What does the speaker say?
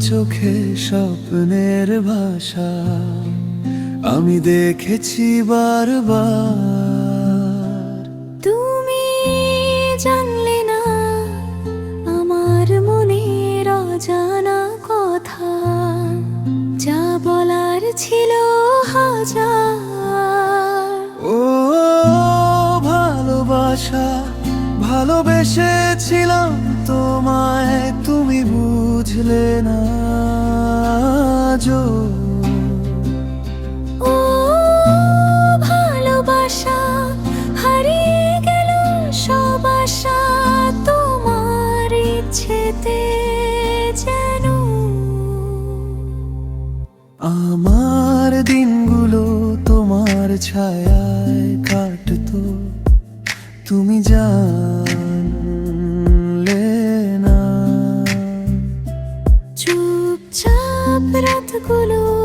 চোখে স্বপ্নের ভাষা। আমি দেখেছি বারবার। তুমি জানলে না আমার মনের অজানা কথা যা বলার ছিল হাজার। ও ভালোবাসা ভালোবেসেছিলাম বুঝলে না যো ও ভালোবাসা হারিয়ে গেল সব আশা তোমার ইচ্ছেতে যেন। আমার দিনগুলো তোমার ছায়ায় কাটতো। তুমি জানলে অপেক্ষা